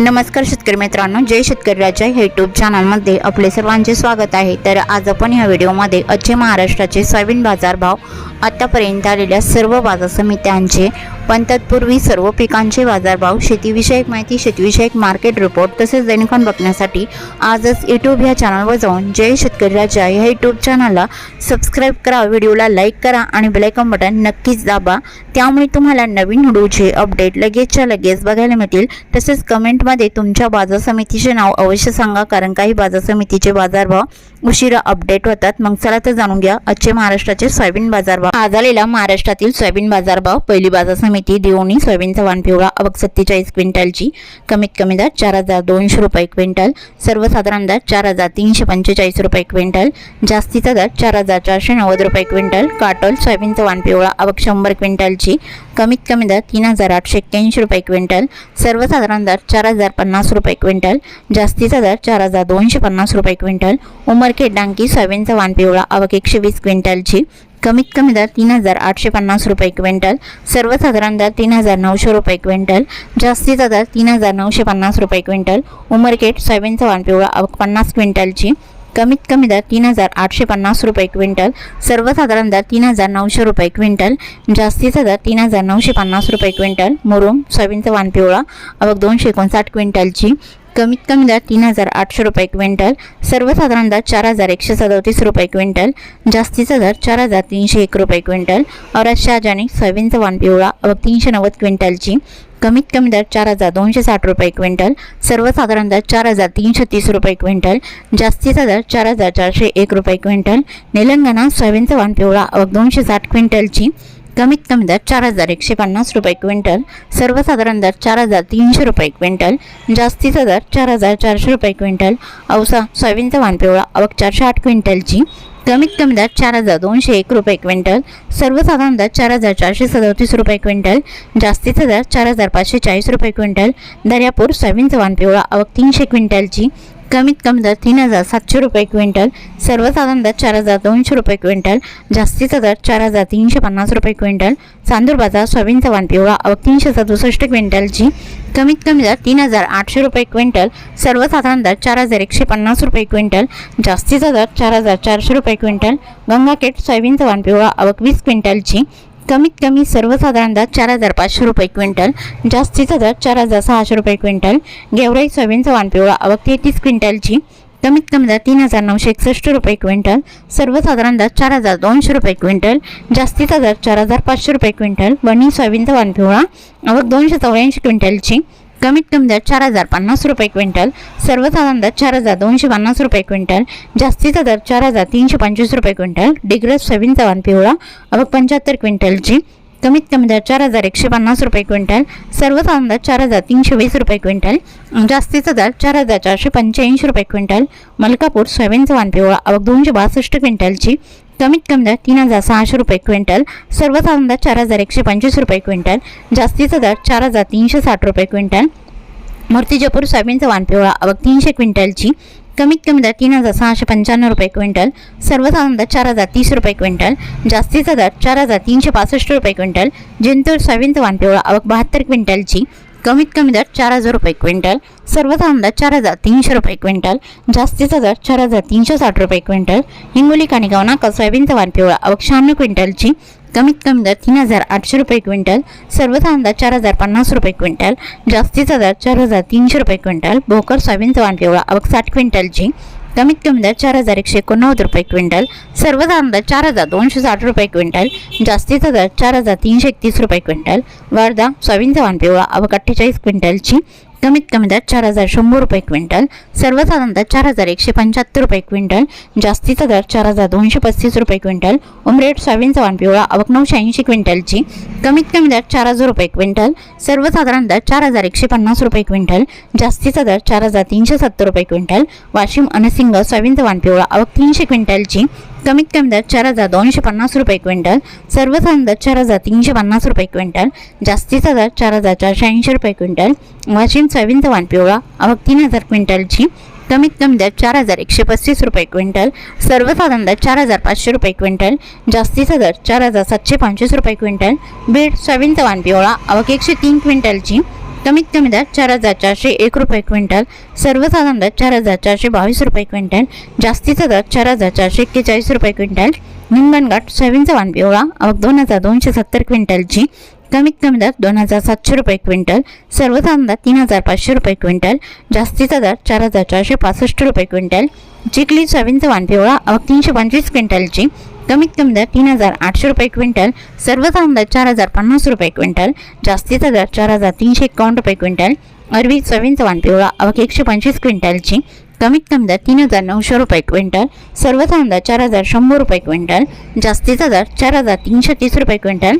नमस्कार शेतकरी मित्रांनो जय शेतकरी राजा हे यूट्यूब चॅनलमध्ये आपले सर्वांचे स्वागत आहे. तर आज आपण या व्हिडिओमध्ये अच्छे महाराष्ट्राचे सोयाबीन बाजारभाव आतापर्यंत आलेल्या सर्व बाजार समित्यांचे पण तत्पूर्वी सर्व पिकांचे बाजारभाव शेतीविषयक माहिती शेतीविषयक मार्केट रिपोर्ट तसेच दैनिकान बघण्यासाठी आजच यूट्यूब ह्या चॅनलवर जाऊन जय शेतकरी राजा ह्या यूट्यूब चॅनलला सबस्क्राईब करा व्हिडिओला लाईक करा आणि बेलायकॉन बटन नक्कीच दाबा. त्यामुळे तुम्हाला नवीन व्हिडिओचे अपडेट लगेचच्या लगेच बघायला मिळतील. तसेच कमेंट कमेंटमध्ये तुमच्या बाजार समितीचे नाव अवश्य सांगा कारण काही बाजार समितीचे बाजारभाव उशिरा अपडेट होतात. मग चला तर जाणून घ्या आजचे महाराष्ट्राचे सोयाबीन बाजारभाव. आज आलेला महाराष्ट्रातील सोयाबीन बाजारभाव पहिली बाजार समिती देऊनी सोयाबीनचा वाण पिवळा अवक सत्तेचाळीस क्विंटलची कमीत कमी दर चार हजार दोनशे रुपये क्विंटल सर्वसाधारण दर चार हजार तीनशे पंचेचाळीस रुपये क्विंटल जास्तीचा दर चार हजार चारशे नव्वद रुपये क्विंटल काटोल सोयाबीनचा वाण पिवळा अवक शंभर क्विंटलची कमीत कमी दर तीन हजार आठशे एक्क्याऐंशी रुपये क्विंटल सर्वसाधारण दर चार हजार पन्नास रुपये क्विंटल जास्तीचा दर चार हजार दोनशे पन्नास रुपये क्विंटल उमरखेड डांकी सोयाबीनचा वाण पिवळा आवक एकशे वीस क्विंटलची. कमीत कमी दर तीन हजार आठशे पन्नास रुपये क्विंटल सर्वसाधारण दर तीन हजार नऊशे रुपये क्विंटल जास्तीचा दर तीन हजार नऊशे पन्नास रुपये क्विंटल उमरखेड सोयाबीनचा वाण पिवळा आवक पन्नास क्विंटलची. कमीत कमी दर तीन हजार आठशे पन्नास रुपये क्विंटल सर्वसाधारण दर तीन हजार नऊशे रुपये क्विंटल जास्तीचा दर तीन हजार नऊशे पन्नास रुपये क्विंटल मुरुम सोयाबीनचा वान पिवळा अवघ दोनशे एकोणसाठ क्विंटलची कमीत कमी दर तीन हजार आठशे रुपये क्विंटल सर्वसाधारण दर चार हजार एकशे सदोतीस रुपये क्विंटल जास्तीचा दर चार हजार तीनशे एक रुपये क्विंटल औरत शाहजाने सोयाबीनचा वाण पिवळा व तीनशे नव्वद क्विंटलची कमीत कमी दर चार हजार दोनशे साठ रुपये क्विंटल सर्वसाधारण दर चार हजार तीनशे तीस रुपये क्विंटल जास्तीचा दर चार हजार चारशे एक रुपये क्विंटल निलंगणा सोयाबीनचा वाण पिवळा व दोनशे साठ क्विंटलची कमीत कमी दर चार हजार एकशे पन्नास रुपये क्विंटल सर्वसाधारण दर चार हजार तीनशे रुपये क्विंटल जास्तीचा दर चार हजार चारशे रुपये क्विंटल औसा सोयाबीनचा वानपिवळा अवक चारशे आठ क्विंटलची कमीत कमी दर चार हजार दोनशे एक रुपये क्विंटल सर्वसाधारण दर चार हजार चारशे सदोतीस रुपये क्विंटल जास्तीचा दर चार हजार पाचशे चाळीस रुपये क्विंटल दर्यापूर सोयाबीनचा वानपिवळा अवक तीनशे क्विंटलची कमीत कमी दर तीन हजार सातशे रुपये क्विंटल सर्वसाधारण दर चार हजार दोनशे रुपये क्विंटल जास्तीचा दर चार हजार तीनशे पन्नास रुपये क्विंटल चांदूर बाजार सोयाबीनचा वाण पिवळा अव तीनशे सदुसष्ट क्विंटलची कमीत कमी दर तीन हजार आठशे रुपये क्विंटल सर्वसाधारण दर चार हजार एकशे पन्नास रुपये क्विंटल जास्तीचा दर चार हजार चारशे रुपये क्विंटल गंगाखेड सोयाबीनचा वाण पिवळा अवक वीस क्विंटलची कमीत कमी सर्वसाधारण दर चार हजार पाचशे रुपये क्विंटल जास्तीचा दर चार हजार सहाशे रुपये क्विंटल गेवराई सोयाबीनचा वाण पिवळा अवक तेहतीस क्विंटलची कमीत कमी दर तीन हजार नऊशे एकसष्ट रुपये क्विंटल सर्वसाधारण दर चार हजार दोनशे रुपये क्विंटल जास्तीचा दर चार हजार पाचशे रुपये क्विंटल वणी सोयाबीनचा वाण पिवळा अवक दोनशे चौऱ्याऐंशी क्विंटलची कमीत कमी दर चार हजार पन्नास रुपये क्विंटल सर्वसाधारण दर चार हजार दोनशे पन्नास रुपये क्विंटल जास्तीचा दर चार हजार तीनशे पंचवीस रुपये क्विंटल डिग्रस सोयाबीनचा वाण पिवळा अवक पंच्याहत्तर क्विंटलची कमीत कमी दर चार हजार एकशे पन्नास रुपये क्विंटल सर्वसाधारण दर चार हजार तीनशे वीस रुपये क्विंटल जास्तीचा दर चार हजार चारशे पंच्याऐंशी रुपये क्विंटल मलकापूर सोयाबीनचा वाण पिवळा अवघ दोनशे बासष्ट क्विंटलची कमीत कमी दर तीन हजार सहाशे रुपये क्विंटल सर्वसाधारण दर चार हजार एकशे पंचवीस रुपये क्विंटल जास्तीचा दर चार हजार तीनशे साठ रुपये क्विंटल. मूर्तिजापूर सोयाबीनचा वानपिवळा आवक तीनशे क्विंटलची. कमीत कमी दर तीन हजार सहाशे पंच्याण्णव रुपये क्विंटल सर्वसाधारण दर चार हजार तीस रुपये क्विंटल जास्तीचा दर चार हजार तीनशे पासष्ट रुपये क्विंटल. जिंतूर सोयाबीनचा वानपिवळा आवक बहात्तर क्विंटलची. कमीत कमी दर चार हजार रुपये क्विंटल सर्वचा अंदाज चार हजार तीनशे रुपये क्विंटल जास्तीचा दर चार हजार तीनशे साठ रुपये क्विंटल हिंगोली काणेगाव नाका सोयाबीनचा वाण पिवळा अवक शहाण्णव क्विंटलची कमीत कमी दर तीन हजार आठशे रुपये क्विंटल सर्वचा अंदाज चार हजार पन्नास रुपये क्विंटल जास्तीचा दर चार हजार तीनशे रुपये क्विंटल भोकर सोयाबीनचा वाण पिवळा अवक साठ क्विंटलची कमीत कमी दर चार हजार एकशे एकोणनव्वद रुपये क्विंटल सर्वसाधारण दर चार हजार दोनशे साठ रुपये क्विंटल जास्तीचा दर चार हजार तीनशे एकतीस रुपये क्विंटल वर्धा सोयाबीनचा वाण पिवळा अवक अठ्ठेचाळीस क्विंटलची कमीत कमी दर चार हजार शंभर रुपये क्विंटल सर्वसाधारण दर चार हजार एकशे पंच्याहत्तर रुपये क्विंटल जास्तीचा दर चार हजार दोनशे पस्तीस रुपये क्विंटल उमरेड सोयाबीनचा वाण पिवळा अवक नऊशे ऐंशी क्विंटलची कमीत कमी दर चार हजार रुपये क्विंटल सर्वसाधारण दर चार हजार एकशे पन्नास रुपये क्विंटल जास्तीचा दर चार हजार तीनशे सत्तर रुपये क्विंटल वाशिम अनसिंग सोयाबीनचा वाण पिवळा अवक तीनशे क्विंटलची कमीत कमी दर चार हजार दोनशे पन्नास रुपये क्विंटल सर्वसाधारण दर चार हजार तीनशे पन्नास रुपये क्विंटल जास्तीचा दर चार हजार चारशे ऐंशी रुपये क्विंटल वाशिम सोयाबीनचा वाण पिवळा अवक तीन हजार क्विंटलची कमीत कमी दर चार हजार एकशे पस्तीस रुपये क्विंटल सर्वसाधारण दर चार हजार पाचशे रुपये क्विंटल जास्तीचा दर चार हजार सातशे पंचवीस रुपये क्विंटल बीड सोयाबीनचा वाण पिवळा अवघ एकशे तीन क्विंटलची कमीत कमी दर चार हजार चारशे एक रुपये क्विंटल सर्वसाधारण दर चार हजार चारशे बावीस रुपये क्विंटल जास्तीचा दर चार हजार चारशे एक्केचाळीस रुपये क्विंटल निंगणघाट सोयाबीनचा वाण पिवळा आवक दोन हजार दोनशे सत्तर क्विंटलची कमीत कमी दर दोन हजार सातशे रुपये क्विंटल सर्वसाधारण दर तीन हजार पाचशे रुपये क्विंटल जास्तीचा दर चार हजार चारशे पासष्ट रुपये क्विंटल चिखली सोयाबीनचा वाण पिवळा आवक तीनशे पंचवीस क्विंटलची कमीत कमी दर तीन हजार आठशे रुपये क्विंटल सर्वसाधारण दर चार हजार पन्नास रुपये क्विंटल जास्तीचा दर चार हजार तीनशे एकावन्न रुपये क्विंटल अरवी सोयाबीनचा चव्हाण पिवळा आवक एकशे पंचवीस क्विंटलची कमीत कमी दर तीन हजार नऊशे रुपये क्विंटल सर्वसाधारण दर चार हजार शंभर रुपये क्विंटल जास्तीचा दर चार हजार तीनशे तीस रुपये क्विंटल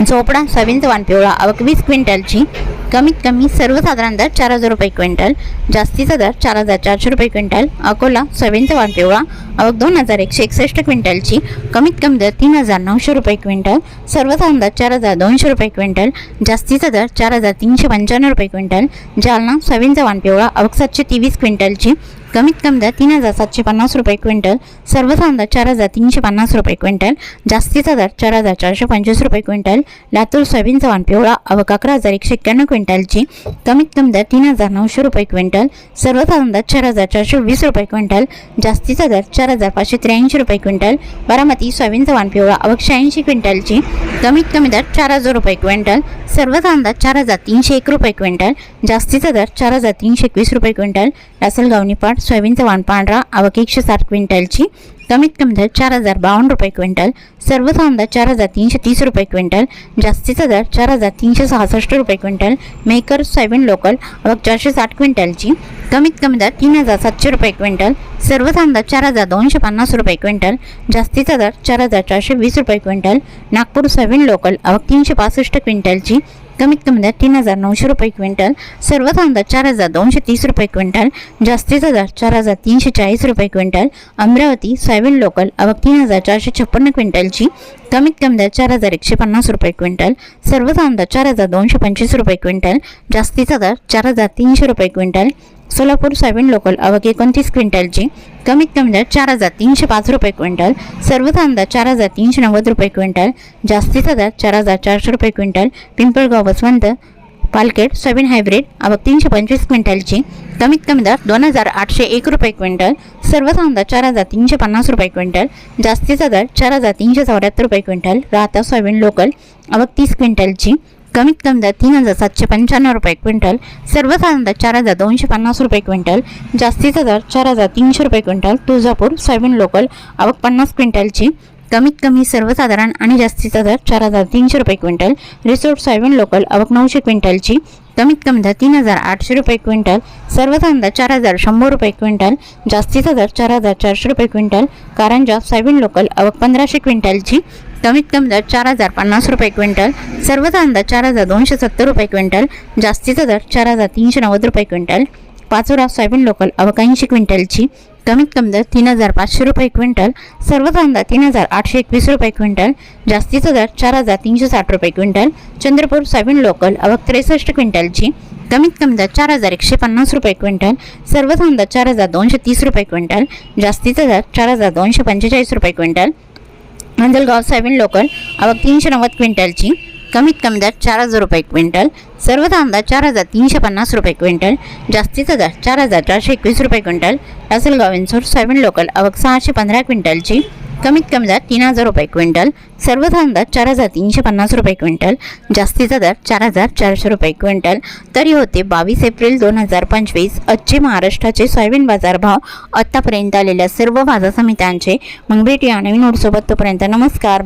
झोपडा सोयाबीनचा चव्हाण पिवळा आवक वीस क्विंटलची कमीत कमी सर्वसाधारण दर चार हजार रुपये क्विंटल जास्तीचा दर चार हजार चारशे रुपये क्विंटल अकोला सोयाबीनचा वाण पिवळा आवक दोन हजार एकशे एकसष्ट क्विंटलची कमीत कमी दर तीन हजार नऊशे रुपये क्विंटल सर्वसाधारण दर चार हजार दोनशे रुपये क्विंटल जास्तीचा दर चार हजार तीनशे पंच्याण्णव रुपये क्विंटल जालना सोयाबीनचा वाण पिवळा आवक सातशे तेवीस क्विंटलची कमीत कमी दर तीन हजार सातशे पन्नास रुपये क्विंटल सर्वसाधारण दर चार हजार तीनशे पन्नास रुपये क्विंटल जास्तीचा दर चार हजार चारशे पंचवीस रुपये क्विंटल लातूर सोयाबीनचा चव्हाण पिवळा आवक अकरा हजार एकशे एक्क्याण्णव क्विंटलची कमीत कमी दर तीन हजार नऊशे रुपये क्विंटल सर्वसाधारण दर चार हजार चारशे वीस रुपये क्विंटल जास्तीचा दर चार हजार पाचशे त्र्याऐंशी रुपये क्विंटल बारामती सोयाबीनचा चव्हाण पिवळा आवक शहाऐंशी क्विंटलची कमीत कमी दर चार हजार रुपये क्विंटल सर्वसाधारण दर चार हजार तीनशे एक रुपये क्विंटल जास्तीचा दर चार हजार तीनशे एकवीस रुपये क्विंटल लासलगाव निपाट सोयाबीनचा वाण पांढरा आवक एकशे साठ क्विंटलची कमीत कमी दर चार हजार बावन्न रुपये क्विंटल सर्वसाधारण दर चार हजार तीनशे तीस रुपये क्विंटल जास्तीचा दर चार हजार तीनशे सहासष्ट रुपये क्विंटल मेकर सोयाबीन लोकल आवक चारशे साठ क्विंटलची कमीत कमी दर तीन हजार सातशे रुपये क्विंटल सर्वसाधारण दर चार हजार दोनशे पन्नास रुपये क्विंटल जास्तीचा दर चार हजार चारशे वीस रुपये क्विंटल नागपूर सोयाबीन लोकल आवक तीनशे पासष्ट क्विंटलची कमीत कमी दर तीन हजार नऊशे रुपये क्विंटल सर्वसाधारण दर चार हजार दोनशे तीस रुपये क्विंटल जास्तीचा दर चार हजार तीनशे चाळीस रुपये क्विंटल अमरावती सोयाबीन लोकल अवक तीन हजार चारशे छप्पन्न क्विंटलची कमीत कमी दर चार हजार एकशे पन्नास रुपये क्विंटल सर्वसाधारण दर चार हजार दोनशे पंचवीस रुपये क्विंटल जास्तीचा दर चार हजार तीनशे रुपये क्विंटल सोलापूर सोयाबीन लोकल आवक एकोणतीस क्विंटलची. कमीत कमी दर चार हजार तीनशे पाच रुपये क्विंटल. सर्व दर चार हजार तीनशे नव्वद रुपये क्विंटल. जास्तीचा दर चार हजार चारशे रुपये क्विंटल. पिंपळगाव बसवंत पालकेट सोयाबीन हायब्रिड आवक तीनशे पंचवीस क्विंटलची. कमीत कमी दर दोन हजार आठशे एक रुपये क्विंटल. सर्व दर चार हजार तीनशे पन्नास रुपये क्विंटल. जास्तीचा दर चार हजार तीनशे चौऱ्याहत्तर रुपये क्विंटल. राहता सोयाबीन लोकल आवक तीस क्विंटलची. कमीत कमी दर तीन हजार सातशे पंच्याण्णव रुपये क्विंटल सर्वसाधारण दर चार हजार दोनशे पन्नास रुपये क्विंटल जास्तीचा दर चार हजार तीनशे रुपये क्विंटल तुळजापूर सोयाबीन लोकल आवक पन्नास क्विंटलची कमीत कमी सर्वसाधारण आणि जास्तीचा दर चार हजार तीनशे रुपये क्विंटल रिसोर्ट सोयाबीन लोकल आवक नऊशे क्विंटलची कमीत कमी दर तीन हजार आठशे रुपये क्विंटल सर्वसाधारण दर चार हजार शंभर रुपये क्विंटल जास्तीचा दर चार हजार चारशे रुपये क्विंटल कारंजा सोयाबीन लोकल आवक पंधराशे क्विंटलची कमीत कमी दर चार हजार पन्नास रुपये क्विंटल सर्वसाधारण दर चार हजार दोनशे सत्तर रुपये क्विंटल जास्तीचा दर चार हजार तीनशे नव्वद रुपये क्विंटल पाचोरा सोयाबीन लोकल आवक ऐंशी क्विंटलची कमीत कमी दर तीन हजार पाचशे रुपये क्विंटल सर्वसाधारण दर तीन हजार आठशे एकवीस रुपये क्विंटल जास्तीचा दर चार हजार तीनशे साठ रुपये क्विंटल चंद्रपूर सोयाबीन लोकल आवक त्रेसष्ट क्विंटलची कमीत कमी दर चार हजार एकशे पन्नास रुपये क्विंटल सर्वसाधारण दर चार हजार दोनशे तीस रुपये क्विंटल जास्तीचा दर चार हजार दोनशे पंचेचाळीस रुपये क्विंटल नंदलगाव सोयाबीन लोकल आवक तीनशे नव्वद क्विंटलची कमीत कमी दर चार हजार रुपये क्विंटल सर्व दर चार हजार तीनशे पन्नास रुपये क्विंटल जास्तीचा दर चार हजार चारशे एकवीस रुपये क्विंटल लासलगाव इन्सोर सोयाबीन लोकल अवघ सहाशे पंधरा क्विंटलची कमीत कमी दर तीन हजार रुपये क्विंटल सर्व दर चार हजार तीनशे पन्नास रुपये क्विंटल जास्तीचा दर चार हजार चारशे रुपये क्विंटल. तरी होते बावीस एप्रिल दोन हजार पंचवीस आजचे महाराष्ट्राचे सोयाबीन बाजारभाव आत्तापर्यंत आलेल्या सर्व बाजार समित्यांचे मग भेटूया नवीन नोटसोबत तोपर्यंत नमस्कार